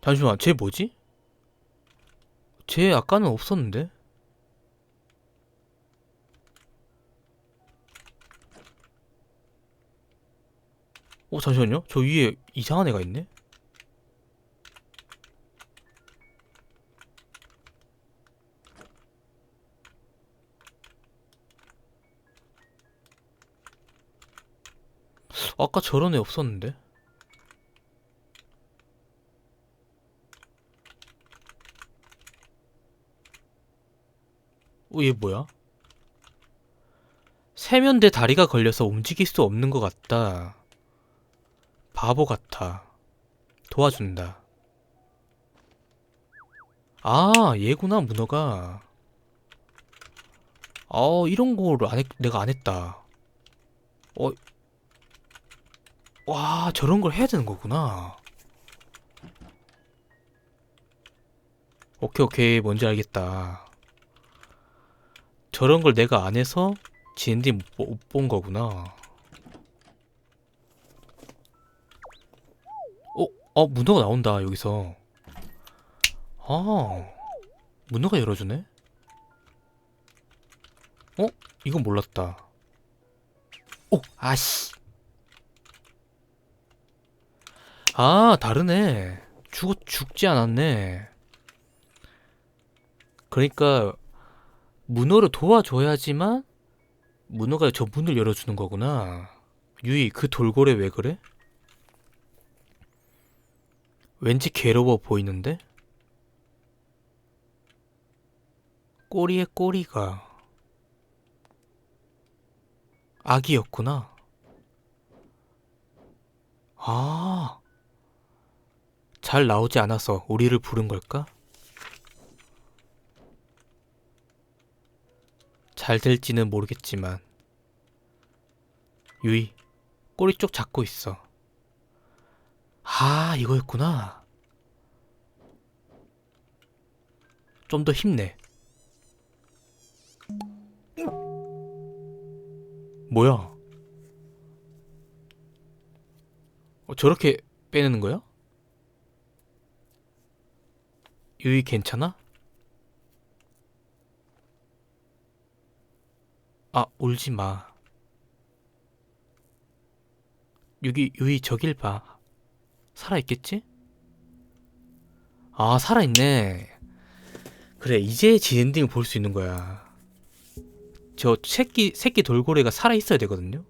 잠시만, 쟤 뭐지? 쟤 아까는 없었는데? 어, 잠시만요. 저 위에 이상한 애가 있네? 아까 저런 애 없었는데? 어, 얘 뭐야? 세면대 다리가 걸려서 움직일 수 없는 것 같다. 바보 같아. 도와준다. 아, 얘구나, 문어가. 어, 이런 거를 안 했, 내가 안 했다. 어, 와, 저런 걸 해야 되는 거구나. 오케이, 오케이, 뭔지 알겠다. 저런 걸 내가 안 해서 GND 못본 거구나. 어, 어, 문어가 나온다, 여기서. 아, 문어가 열어주네? 어? 이건 몰랐다. 오, 아씨. 아, 다르네. 죽어, 죽지 않았네. 그러니까, 문어를 도와줘야지만, 문어가 저 문을 열어주는 거구나. 유이, 그 돌고래 왜 그래? 왠지 괴로워 보이는데? 꼬리에 꼬리가. 아기였구나. 아. 잘 나오지 않아서 우리를 부른 걸까? 잘 될지는 모르겠지만 유이 꼬리 쪽 잡고 있어. 아 이거였구나. 좀 더 힘내. 뭐야? 어, 저렇게 빼내는 거야? 유이 괜찮아? 아, 울지 마. 여기, 유이 저길 봐. 살아있겠지? 아, 살아있네. 그래, 이제 지엔딩을 볼 수 있는 거야. 저 새끼, 새끼 돌고래가 살아있어야 되거든요?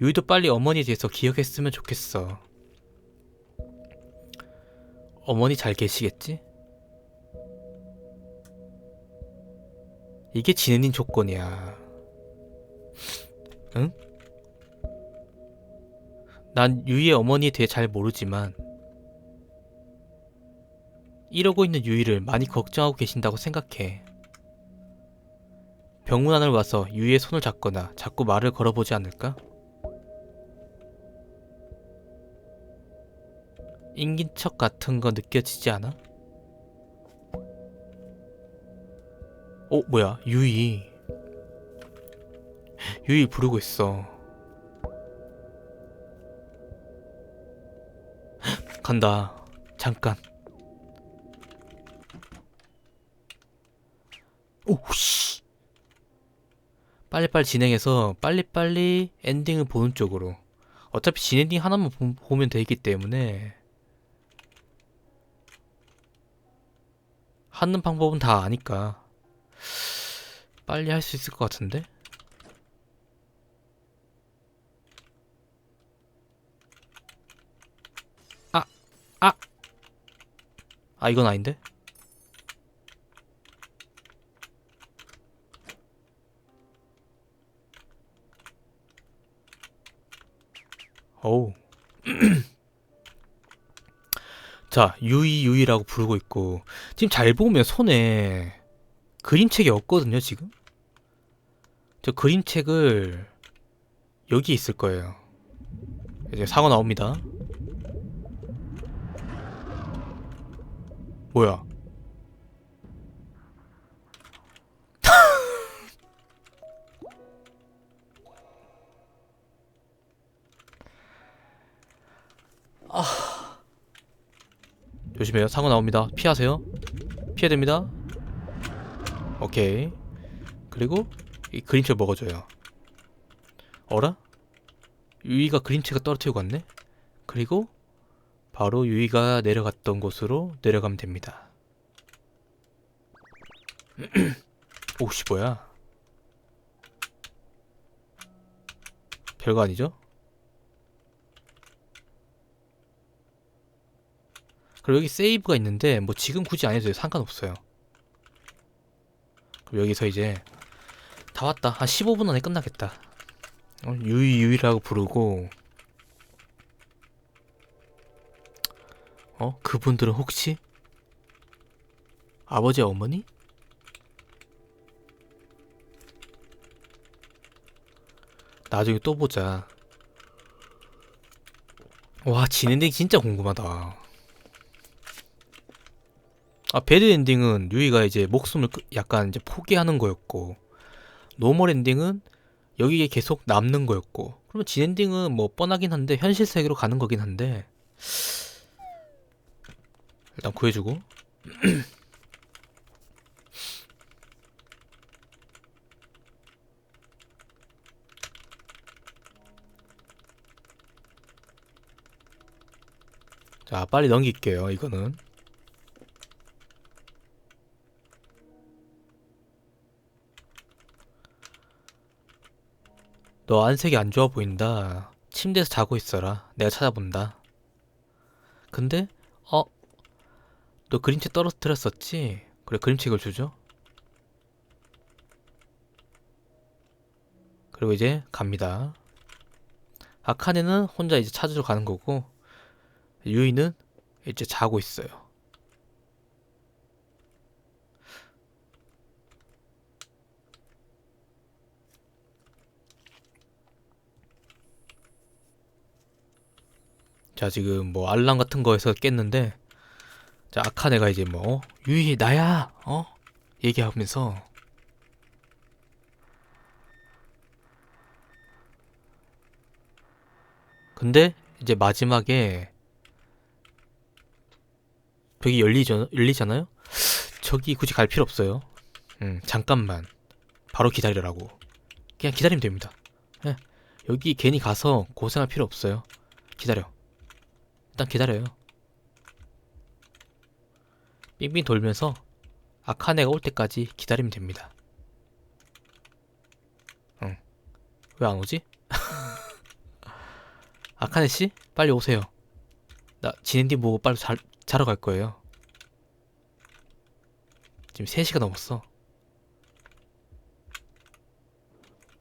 유이도 빨리 어머니에 대해서 기억했으면 좋겠어. 어머니 잘 계시겠지? 이게 지네님 조건이야. 응? 난 유이의 어머니에 대해 잘 모르지만 이러고 있는 유이를 많이 걱정하고 계신다고 생각해. 병문 안을 와서 유이의 손을 잡거나 자꾸 말을 걸어보지 않을까? 인긴척 같은 거 느껴지지 않아? 어, 뭐야, 유이. 유이 부르고 있어. 간다. 잠깐. 오, 씨. 빨리빨리 진행해서 빨리빨리 엔딩을 보는 쪽으로. 어차피 진엔딩 하나만 보- 보면 되기 때문에 하는 방법은 다 아니까 빨리 할 수 있을 것 같은데? 아, 아 이건 아닌데? 어우. 자, 유이 유이라고 부르고 있고 지금 잘 보면 손에 그림책이 없거든요, 지금. 저 그림책을 여기 있을 거예요. 이제 상어 나옵니다. 뭐야? 조심해요. 사고 나옵니다. 피하세요. 피해야 됩니다. 오케이. 그리고 이 그림체 먹어줘요. 어라? 유이가 그림체가 떨어뜨리고 갔네? 그리고 바로 유이가 내려갔던 곳으로 내려가면 됩니다. 오씨 뭐야? 별거 아니죠? 그리고 여기 세이브가 있는데 뭐 지금 굳이 안 해도 돼요. 상관없어요. 그럼 여기서 이제 다 왔다. 한 15분 안에 끝나겠다. 어, 유이 유이라고 부르고 어 그분들은 혹시 아버지 어머니? 나중에 또 보자. 와 진 엔딩 진짜 궁금하다. 아 배드 엔딩은 유이가 이제 목숨을 끄- 약간 이제 포기하는 거였고 노멀 엔딩은 여기에 계속 남는 거였고 그러면 진 엔딩은 뭐 뻔하긴 한데 현실 세계로 가는 거긴 한데 일단 구해주고 자 빨리 넘길게요 이거는 너 안색이 안 좋아 보인다. 침대에서 자고 있어라. 내가 찾아본다. 근데 어? 너 그림체 떨어뜨렸었지? 그래 이걸 주죠. 그리고 이제 갑니다. 아카네는 혼자 이제 찾으러 가는 거고 유이는 이제 자고 있어요. 자 지금 뭐 알람 같은 거에서 깼는데 자 아카네가 이제 뭐 유이 나야 어? 얘기하면서. 근데 이제 마지막에 벽이 열리죠 열리잖아요? 저기 굳이 갈 필요 없어요. 음 잠깐만. 바로 기다리라고. 그냥 기다리면 됩니다. 예, 여기 괜히 가서 고생할 필요 없어요. 기다려. 일단 기다려요. 빙빙 돌면서 아카네가 올 때까지 기다리면 됩니다. 응. 왜 안 오지? 아카네 씨, 빨리 오세요. 나 지넨디 보고 빨리 자, 자러 갈 거예요. 지금 3시가 넘었어.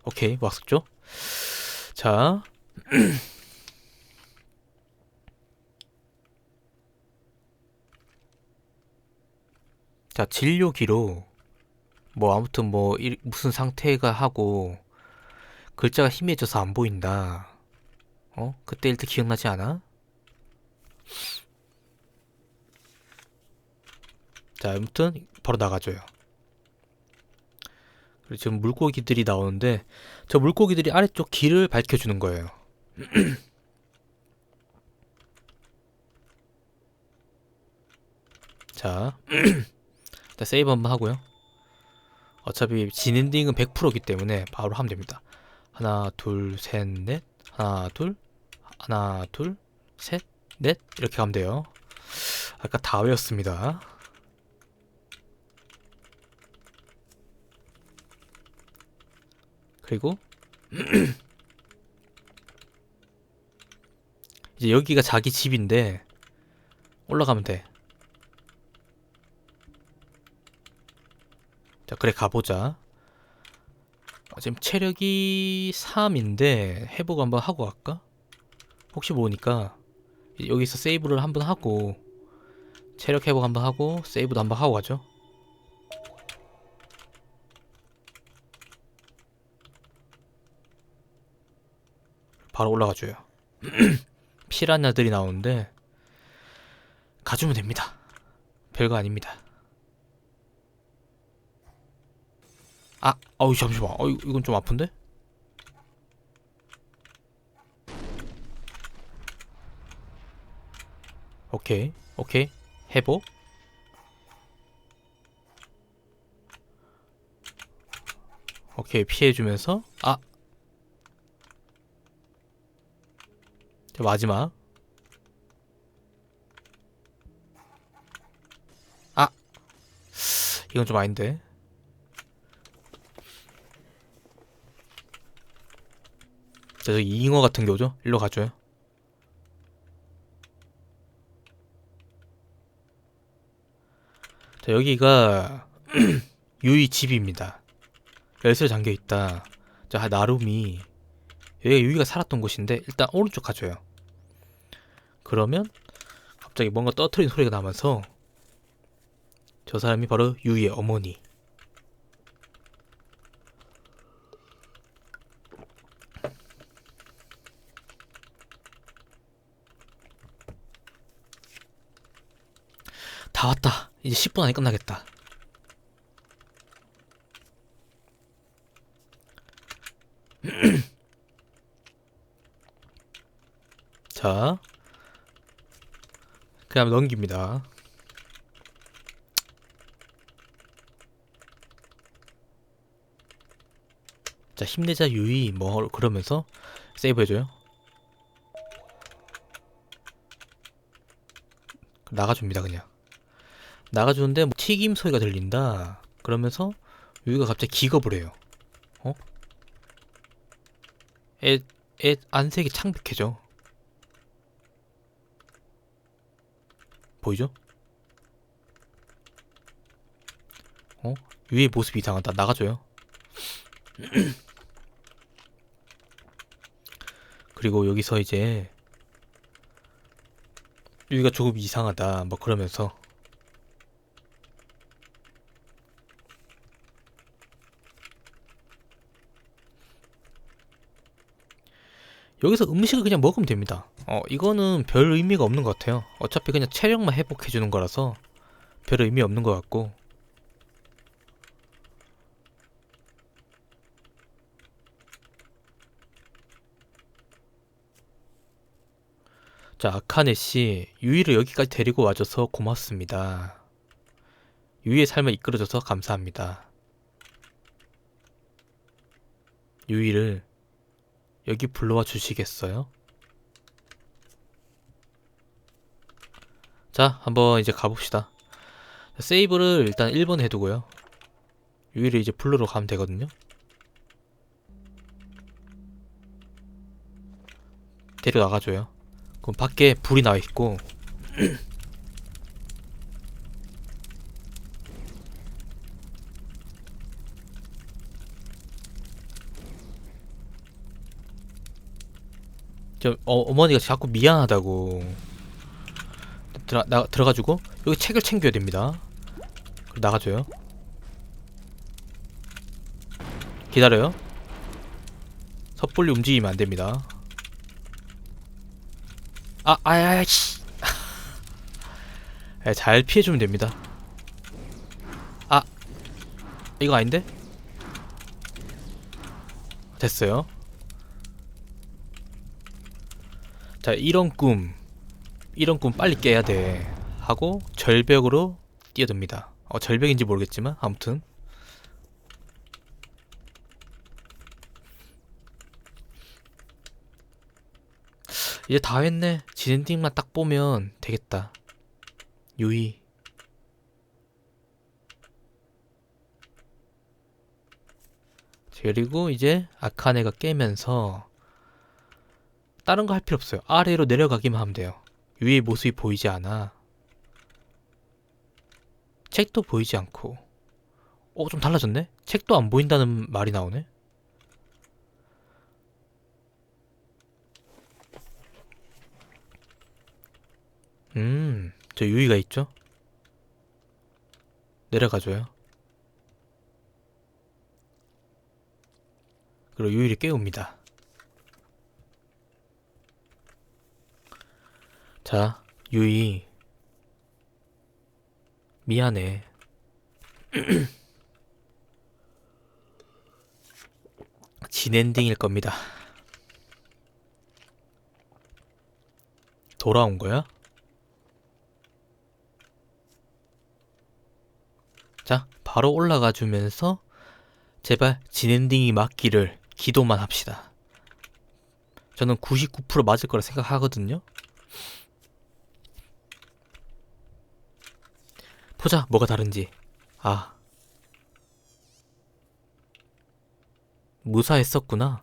오케이, 왔었죠? 자, 자, 진료기로 뭐 아무튼 뭐 일- 무슨 상태가 하고 글자가 희미해져서 안 보인다. 어? 그때 일때 기억나지 않아? 자, 아무튼 바로 나가줘요. 그리고 지금 물고기들이 나오는데 저 물고기들이 아래쪽 길을 밝혀주는 거예요. 자, 일단 세이브 한번 하고요. 어차피 진엔딩은 100%이기 때문에 바로 하면 됩니다. 하나, 둘, 셋, 넷. 하나, 둘. 하나, 둘, 셋, 넷. 이렇게 가면 돼요. 아까 다 외웠습니다. 그리고 이제 여기가 자기 집인데 올라가면 돼. 자, 그래 가보자. 어, 지금 체력이 3인데 회복 한번 하고 갈까? 혹시 모르니까 이제 여기서 세이브를 한번 하고 체력 회복 한번 하고 세이브도 한번 하고 가죠. 바로 올라가줘요. 피라냐들이 나오는데 가주면 됩니다. 별거 아닙니다. 아, 어우 잠시만. 어, 이거- 이건 좀 아픈데? 오케이, 오케이. 회복 오케이. 피해주면서. 아. 자, 마지막. 아. 이건 좀 아닌데 자 저기 잉어 같은 게 오죠? 일로 가줘요. 자 여기가 유이 집입니다. 열쇠 잠겨 있다. 자 나름이. 여기가 유이가 살았던 곳인데 일단 오른쪽 가줘요. 그러면 갑자기 뭔가 떠트린 소리가 나면서 저 사람이 바로 유이의 어머니 다 왔다 이제 10분 안에 끝나겠다 자, 그냥 넘깁니다. 자, 힘내자 유이 뭐 그러면서 세이브 해줘요. 나가줍니다 그냥. 나가주는데 뭐 튀김 소리가 들린다. 그러면서 유이가 갑자기 기겁을 해요. 어? 애, 애 안색이 창백해져. 보이죠? 어? 위의 모습이 이상하다. 나가줘요. 그리고 여기서 이제 유이가 조금 이상하다. 뭐 그러면서 여기서 음식을 그냥 먹으면 됩니다. 어, 이거는 별 의미가 없는 것 같아요. 어차피 그냥 체력만 회복해주는 거라서 별 의미 없는 것 같고. 자, 아카네 씨, 유이를 여기까지 데리고 와줘서 고맙습니다. 유이의 삶을 이끌어줘서 감사합니다. 유이를 여기 불러와 주시겠어요? 자, 한번 이제 가봅시다. 세이브를 일단 1번 해두고요. 유이를 이제 불러러 가면 되거든요. 데려 나가줘요. 그럼 밖에 불이 나와 있고 저 어, 어머니가 자꾸 미안하다고 들어 나 들어가지고 여기 책을 챙겨야 됩니다. 나가줘요. 기다려요. 섣불리 움직이면 안 됩니다. 아, 아야, 씨. 예, 잘 피해주면 됩니다. 아, 이거 아닌데? 됐어요. 자, 이런 꿈, 이런 꿈 빨리 깨야 돼. 하고 절벽으로 뛰어듭니다. 어, 절벽인지 모르겠지만 아무튼 이제 다 했네. 진엔딩만 딱 보면 되겠다. 유이. 그리고 이제 아카네가 깨면서 다른 거 할 필요 없어요. 아래로 내려가기만 하면 돼요. 위의 모습이 보이지 않아. 책도 보이지 않고. 어, 좀 달라졌네? 책도 안 보인다는 말이 나오네? 음, 저 유이가 있죠? 내려가줘요. 그리고 유이를 깨웁니다. 자, 유이. 미안해. 진엔딩일 겁니다. 돌아온 거야? 자, 바로 올라가 주면서 제발 진엔딩이 맞기를 기도만 합시다. 저는 99% 맞을 거라 생각하거든요. 보자, 뭐가 다른지. 아. 무사했었구나.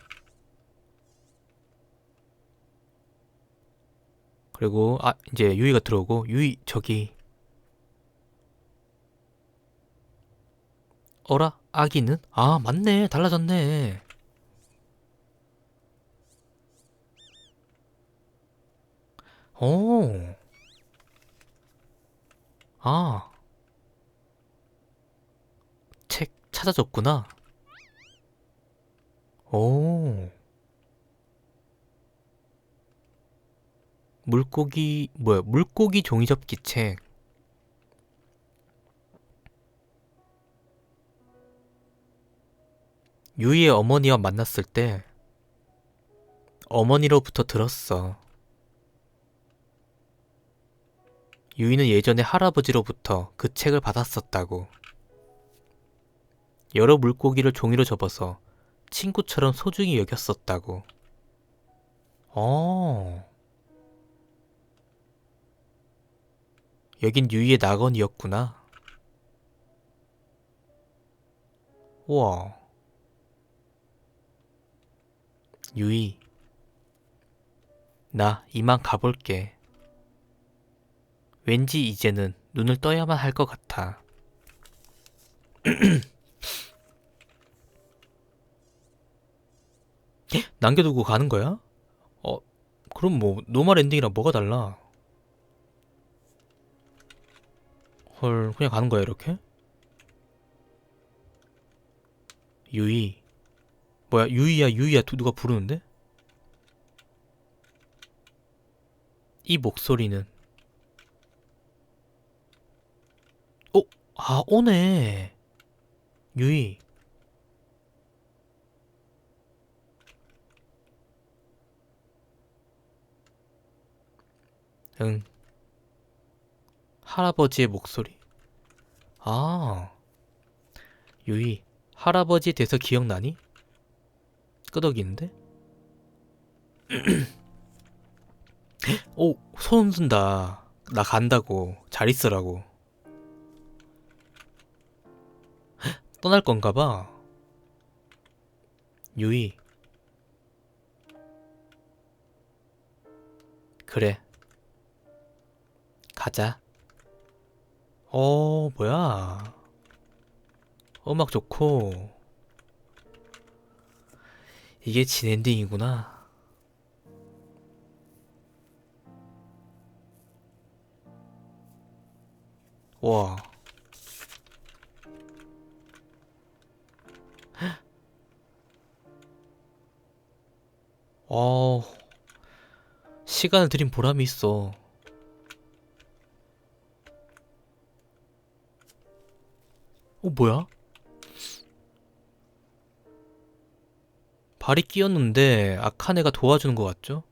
그리고 아 이제 유이가 들어오고 유이 저기 어라 아기는 아 맞네 달라졌네 오. 아. 책 찾아줬구나. 오. 물고기 뭐야? 물고기 종이접기 책. 유이의 어머니와 만났을 때 어머니로부터 들었어. 유이는 예전에 할아버지로부터 그 책을 받았었다고. 여러 물고기를 종이로 접어서 친구처럼 소중히 여겼었다고. 어. 여긴 유이의 낙원이었구나. 우와. 유이. 나 이만 가볼게. 왠지 이제는 눈을 떠야만 할 것 같아. 남겨두고 가는 거야? 어, 그럼 뭐 노멀 엔딩이랑 뭐가 달라? 헐, 그냥 가는 거야 이렇게? 유이, 뭐야 유이야 유이야 두- 누가 부르는데? 이 목소리는 어? 아 오네 유이 응 할아버지의 목소리 아 유이 할아버지 돼서 기억나니? 끄덕이는데? 오, 손 든다. 나 간다고. 잘 있으라고. 떠날 건가 봐. 유이. 그래. 가자. 어, 뭐야. 음악 좋고. 이게 진엔딩이구나. 와. 어, 시간을 들인 보람이 있어. 어, 뭐야? 발이 끼었는데 아카네가 도와주는 것 같죠?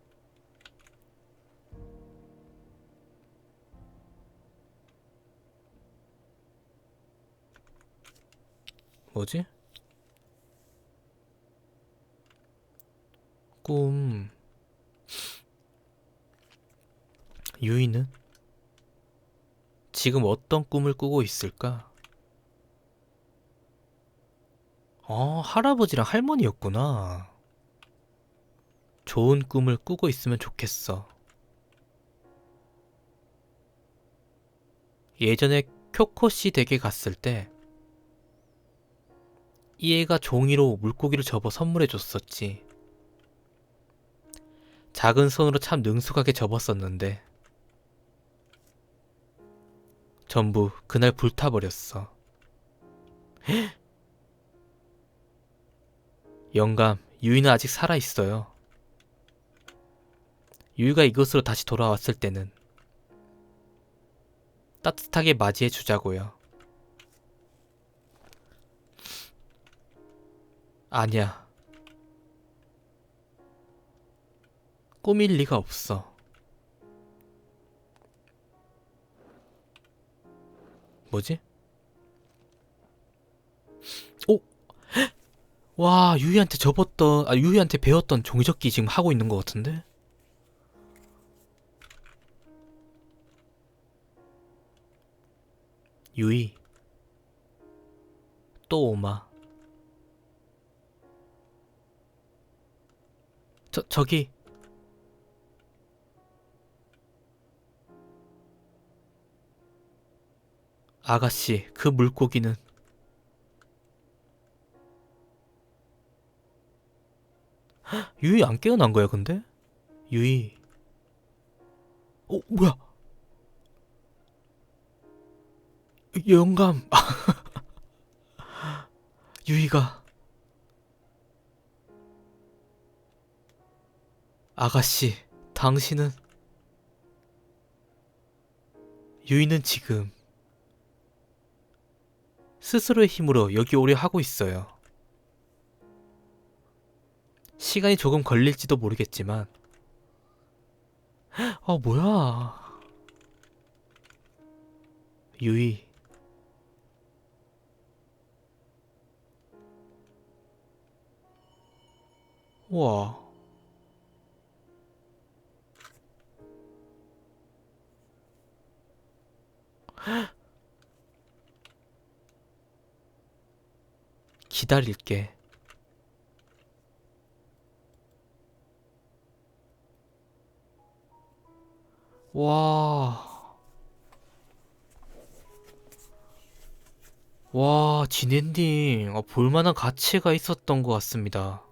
뭐지? 꿈. 유이는 지금 어떤 꿈을 꾸고 있을까? 아, 할아버지랑 할머니였구나. 좋은 꿈을 꾸고 있으면 좋겠어. 예전에 쿄코시 댁에 갔을 때, 이 애가 종이로 물고기를 접어 선물해 줬었지. 작은 손으로 참 능숙하게 접었었는데, 전부 그날 불타버렸어. 영감, 유이는 아직 살아있어요. 유이가 이곳으로 다시 돌아왔을 때는 따뜻하게 맞이해 주자고요. 아니야. 꿈일 리가 없어. 뭐지? 와 유이한테 접었던 아 유이한테 배웠던 종이접기 지금 하고 있는 것 같은데? 유이 또 오마. 저 저기. 아가씨 그 물고기는 유이 안 깨어난 거야 근데? 유이. 어 뭐야? 영감. 유이가. 아가씨 당신은? 유이는 지금 스스로의 힘으로 여기 오려 하고 있어요. 시간이 조금 걸릴지도 모르겠지만. 아 뭐야? 유이 우와. 기다릴게 와. 와, 진엔딩. 어, 볼만한 가치가 있었던 것 같습니다.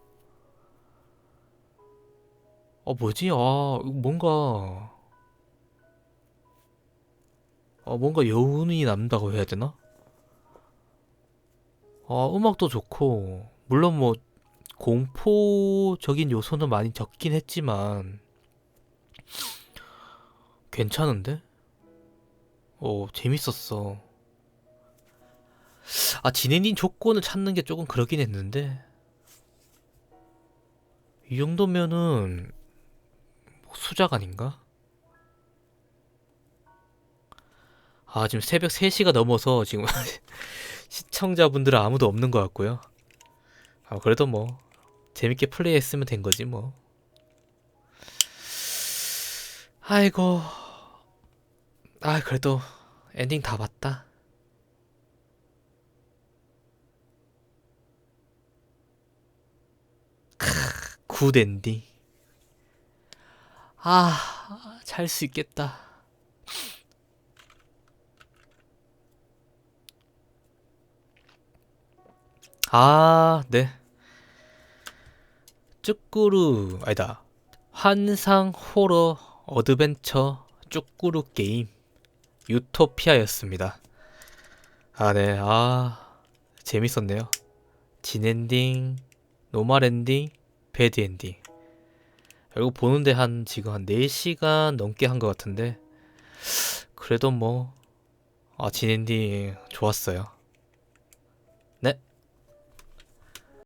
어, 뭐지? 아, 뭔가. 어, 뭔가 여운이 남다고 해야 되나? 아, 음악도 좋고, 물론 뭐, 공포적인 요소는 많이 적긴 했지만, 괜찮은데? 어, 재밌었어. 아, 진해님 조건을 찾는 게 조금 그러긴 했는데, 이 정도면은, 뭐 수작 아닌가? 아, 지금 새벽 3시가 넘어서 지금 시청자분들은 아무도 없는 것 같고요. 아, 그래도 뭐, 재밌게 플레이했으면 된 거지, 뭐. 아이고. 아, 그래도 엔딩 다 봤다. 굿 엔딩. 아, 잘 수 있겠다. 아, 네. 쭈꾸루, 아니다. 환상 호러 어드벤처 쭈꾸루 게임 유토피아였습니다. 아, 네. 아, 재밌었네요. 진엔딩, 노말 엔딩, 배드 엔딩. 이거 보는데 한 지금 한 4시간 넘게 한 것 같은데 그래도 뭐 아, 진엔딩 좋았어요.